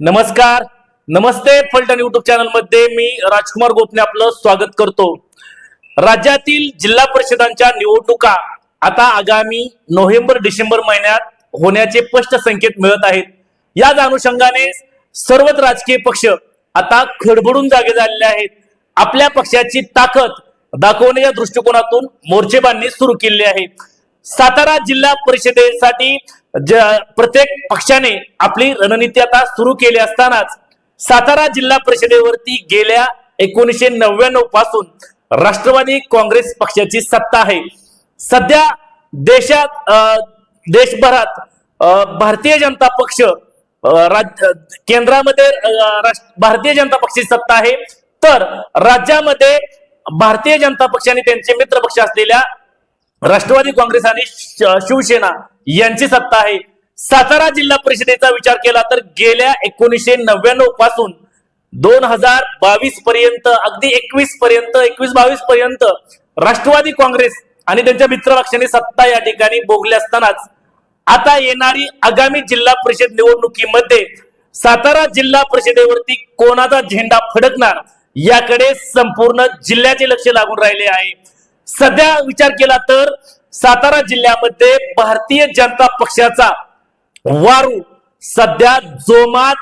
नमस्कार. नमस्ते फलटण युट्यूब चॅनलमध्ये मी राजकुमार गोपने आपलं स्वागत करतो. राज्यातील जिल्हा परिषदांच्या निवडणुका आता आगामी नोव्हेंबर डिसेंबर महिन्यात होण्याचे स्पष्ट संकेत मिळत आहेत. याच अनुषंगाने सर्वच राजकीय पक्ष आता खडबडून जागे झालेले आहेत. आपल्या पक्षाची ताकद दाखवण्याच्या दृष्टिकोनातून मोर्चेबांनी सुरू केली आहे. सातारा जिल्हा परिषदेसाठी प्रत्येक पक्षाने आपली रणनीती आता सुरू केली असतानाच सातारा जिल्हा परिषदेवरती गेल्या एकोणीसशे नव्याण्णवपासून राष्ट्रवादी काँग्रेस पक्षाची सत्ता आहे. सध्या देशात देशभरात भारतीय जनता पक्ष केंद्रामध्ये राष्ट्र- भारतीय जनता पक्षाची सत्ता आहे. तर राज्यामध्ये भारतीय जनता पक्षाने त्यांचे मित्र पक्ष असलेल्या राष्ट्रवादी काँग्रेस आणि शिवसेना यांची सत्ता आहे. सातारा जिल्हा परिषदेचा विचार केला तर गेल्या एकोणीसशे नव्याण्णवपासून दोन हजार बावीस पर्यंत अगदी एकवीस पर्यंत एकवीस बावीस पर्यंत राष्ट्रवादी काँग्रेस आणि त्यांच्या मित्रपक्षांनी सत्ता या ठिकाणी भोगली असतानाच आता येणारी आगामी जिल्हा परिषद निवडणुकीमध्ये सातारा जिल्हा परिषदेवरती कोणाचा झेंडा फडकणार याकडे संपूर्ण जिल्ह्याचे लक्ष लागून राहिले आहे. सध्या विचार केला तर सातारा जिल्ह्यामध्ये भारतीय जनता पक्षाचा वारू सध्या जोमात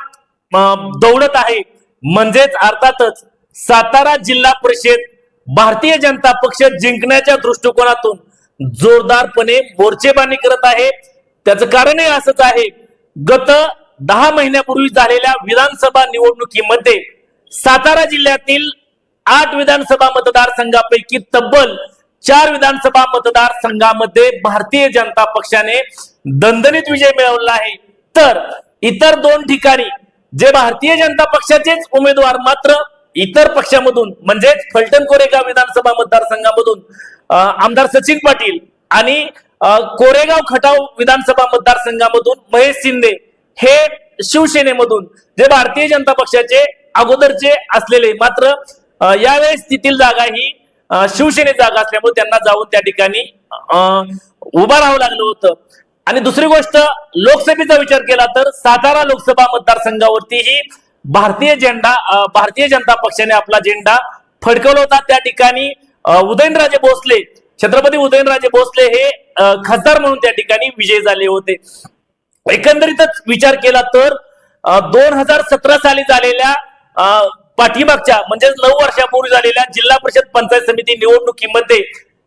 दौडत आहे. म्हणजेच अर्थातच सातारा जिल्हा परिषद भारतीय जनता पक्ष जिंकण्याच्या दृष्टिकोनातून जोरदारपणे मोर्चेबांधणी करत आहे. त्याचं कारणही असंच आहे गत दहा महिन्यापूर्वी झालेल्या विधानसभा निवडणुकीमध्ये सातारा जिल्ह्यातील आठ विधानसभा मतदारसंघापैकी तब्बल चार विधानसभा मतदारसंघामध्ये भारतीय जनता पक्षाने दणदणीत विजय मिळवला आहे. तर इतर दोन ठिकाणी जे भारतीय जनता पक्षाचेच उमेदवार मात्र इतर पक्षामधून म्हणजेच फलटण कोरेगाव विधानसभा मतदारसंघामधून आमदार सचिन पाटील आणि कोरेगाव खटाव विधानसभा मतदारसंघामधून महेश शिंदे हे शिवसेनेमधून जे भारतीय जनता पक्षाचे अगोदरचे असलेले मात्र यावेळेस तेथील जागा ही शिवसेने जागा असल्यामुळे त्यांना जाऊन त्या ठिकाणी अं, उभं राहावं लागलं होतं. आणि दुसरी गोष्ट लोकसभेचा विचार केला तर सातारा लोकसभा मतदारसंघावरतीही भारतीय झेंडा भारतीय जनता पक्षाने आपला झेंडा फडकवला होता. त्या ठिकाणी उदयनराजे भोसले छत्रपती उदयनराजे भोसले हे खासदार म्हणून त्या ठिकाणी विजयी झाले होते. एकंदरीतच विचार केला तर दोन हजार सतरा साली झालेल्या अं, पाठीमागच्या म्हणजे नऊ वर्षापूर्वी झालेल्या जिल्हा परिषद पंचायत समिती निवडणुकीमध्ये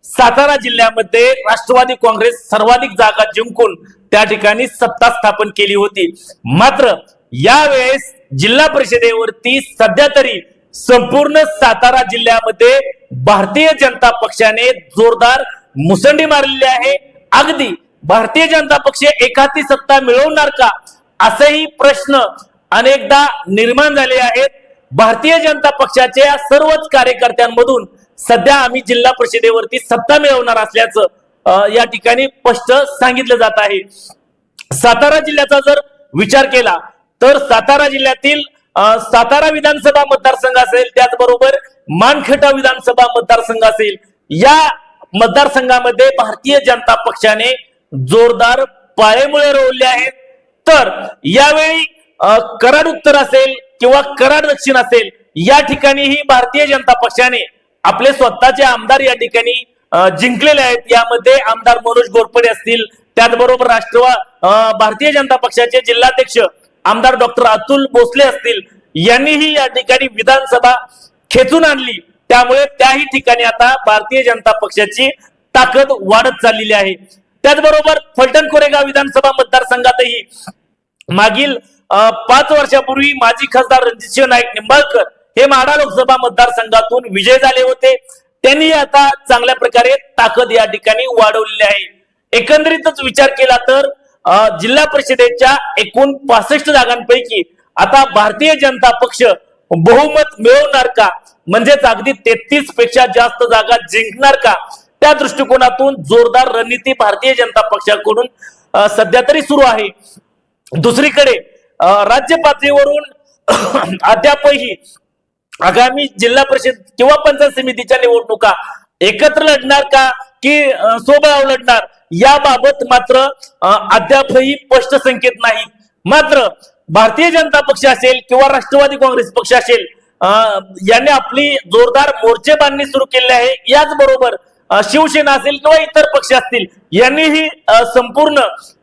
सातारा जिल्ह्यामध्ये राष्ट्रवादी काँग्रेस सर्वाधिक जागा जिंकून त्या ठिकाणी सत्ता स्थापन केली होती. मात्र यावेळेस जिल्हा परिषदेवरती सध्या तरी संपूर्ण सातारा जिल्ह्यामध्ये भारतीय जनता पक्षाने जोरदार मुसंडी मारलेली आहे. अगदी भारतीय जनता पक्ष एकाती सत्ता मिळवणार का? असेही प्रश्न अनेकदा निर्माण झाले आहेत. भारतीय जनता पक्षाच्या सर्वच कार्यकर्त्यांमधून सध्या आम्ही जिल्हा परिषदेवरती सत्ता मिळवणार असल्याचं या ठिकाणी स्पष्ट सांगितलं जात आहे. सातारा जिल्ह्याचा जर विचार केला तर सातारा जिल्ह्यातील सातारा विधानसभा मतदारसंघ असेल त्याचबरोबर मानखटा विधानसभा मतदारसंघ असेल या मतदारसंघामध्ये भारतीय जनता पक्षाने जोरदार पाळेमुळे रोवले आहेत. तर यावेळी कराड उत्तर असेल किंवा कराड दक्षिण असेल या ठिकाणीही भारतीय जनता पक्षाने आपले स्वतःचे आमदार या ठिकाणी जिंकलेले आहेत. यामध्ये आमदार मनोज गोरपडे असतील. त्याचबरोबर राष्ट्रवा भारतीय जनता पक्षाचे जिल्हाध्यक्ष आमदार डॉक्टर अतुल भोसले असतील. यांनीही या ठिकाणी विधानसभा खेचून आणली. त्यामुळे त्याही ठिकाणी आता भारतीय जनता पक्षाची ताकद वाढत चाललेली आहे. त्याचबरोबर फलटण कोरेगाव विधानसभा मतदारसंघातही मागील पाच वर्षापूर्वी माजी खासदार रणजितसिंह नाईक निंबाळकर हे माढा लोकसभा मतदारसंघातून विजय झाले होते. त्यांनी आता चांगल्या प्रकारे ताकद या ठिकाणी वाढवलेली आहे. एकंदरीतच विचार केला तर जिल्हा परिषदेच्या एकूण पासष्ट जागांपैकी आता भारतीय जनता पक्ष बहुमत मिळवणार का? म्हणजेच अगदी तेहतीसपेक्षा जास्त जागा जिंकणार का? त्या दृष्टिकोनातून जोरदार रणनीती भारतीय जनता पक्षाकडून सध्या तरी सुरू आहे. दुसरीकडे राज्य पातळीवरून अद्यापही आगामी जिल्हा परिषद किंवा पंचायत समितीच्या निवडणुका एकत्र लढणार का की सोबळाव लढणार याबाबत मात्र अद्यापही स्पष्ट संकेत नाही. मात्र भारतीय जनता पक्ष असेल किंवा राष्ट्रवादी काँग्रेस पक्ष असेल अं, यांनी आपली जोरदार मोर्चे बांधणी सुरू केली आहे. याचबरोबर शिवसेना असेल किंवा इतर पक्ष असतील यांनीही संपूर्ण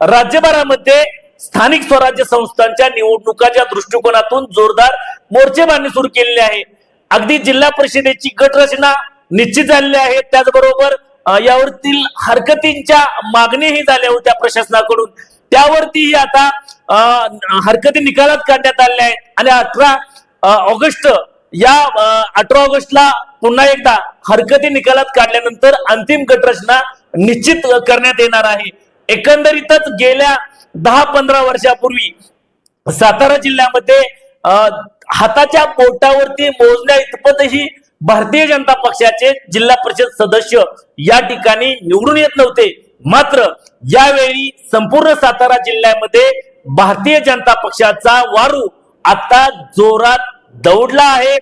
राज्यभरामध्ये स्थानिक स्वराज्य संस्थांच्या निवडणुकाच्या दृष्टिकोनातून जोरदार मोर्चेबांधणी सुरू केलेली आहे. अगदी जिल्हा परिषदेची गटरचना निश्चित झालेली आहे. त्याचबरोबर यावरतील हरकतींच्या मागणीही झाल्या होत्या प्रशासनाकडून. त्यावरतीही आता अं, हरकती निकालात काढण्यात आलेल्या आहेत. आणि अठरा ऑगस्ट या अठरा ऑगस्टला पुन्हा एकदा हरकती निकालात काढल्यानंतर अंतिम गटरचना निश्चित करण्यात येणार आहे. एकंदरीतच गेल्या दहा पंधरा वर्षापूर्वी सातारा जिल्ह्यामध्ये हाताच्या बोटावरती मोजण्या इतपतही भारतीय जनता पक्षाचे जिल्हा परिषद सदस्य या ठिकाणी निवडून येत नव्हते. मात्र यावेळी संपूर्ण सातारा जिल्ह्यामध्ये भारतीय जनता पक्षाचा वारू आता जोरात दौडला आहे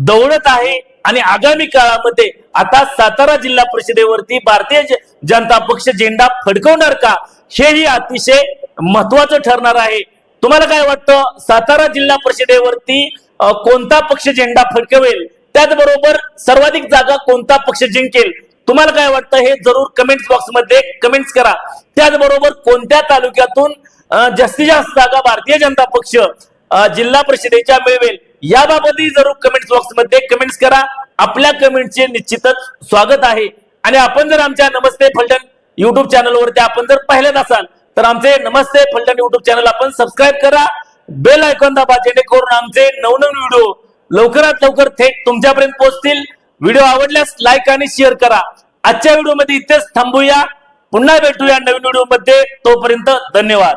दौडत आहे आणि आगामी काळामध्ये आता सातारा जिल्हा परिषदेवरती भारतीय जनता पक्ष झेंडा फडकवणार का? हेही अतिशय महत्वाचं ठरणार आहे. तुम्हाला काय वाटतं? सातारा जिल्हा परिषदेवरती कोणता पक्ष झेंडा फडकवेल? त्याचबरोबर सर्वाधिक जागा कोणता पक्ष जिंकेल? तुम्हाला काय वाटतं हे जरूर कमेंट्स बॉक्समध्ये कमेंट्स करा. त्याचबरोबर कोणत्या तालुक्यातून जास्तीत जास्त जागा भारतीय जनता पक्ष जिल्हा परिषदेच्या मिळवेल? याबाबतही जरूर कमेंट्स बॉक्समध्ये कमेंट्स करा. आपल्या कमेंटचे निश्चितच स्वागत आहे. आणि आपण जर आमच्या नमस्ते फलटण युट्यूब चॅनलवरती आपण जर पाहिलेत असाल तर आमचे नमस्ते फलटण युट्यूब चॅनल आपण सबस्क्राईब करा. बेल आयकॉन दाबा जेणेकरून आमचे नवनवीन व्हिडिओ लवकरात लवकर थेट तुमच्यापर्यंत पोहोचतील. व्हिडिओ आवडल्यास लाईक आणि शेअर करा. आजच्या व्हिडिओमध्ये इथेच थांबूया. पुन्हा भेटूया नवीन व्हिडिओमध्ये तोपर्यंत धन्यवाद.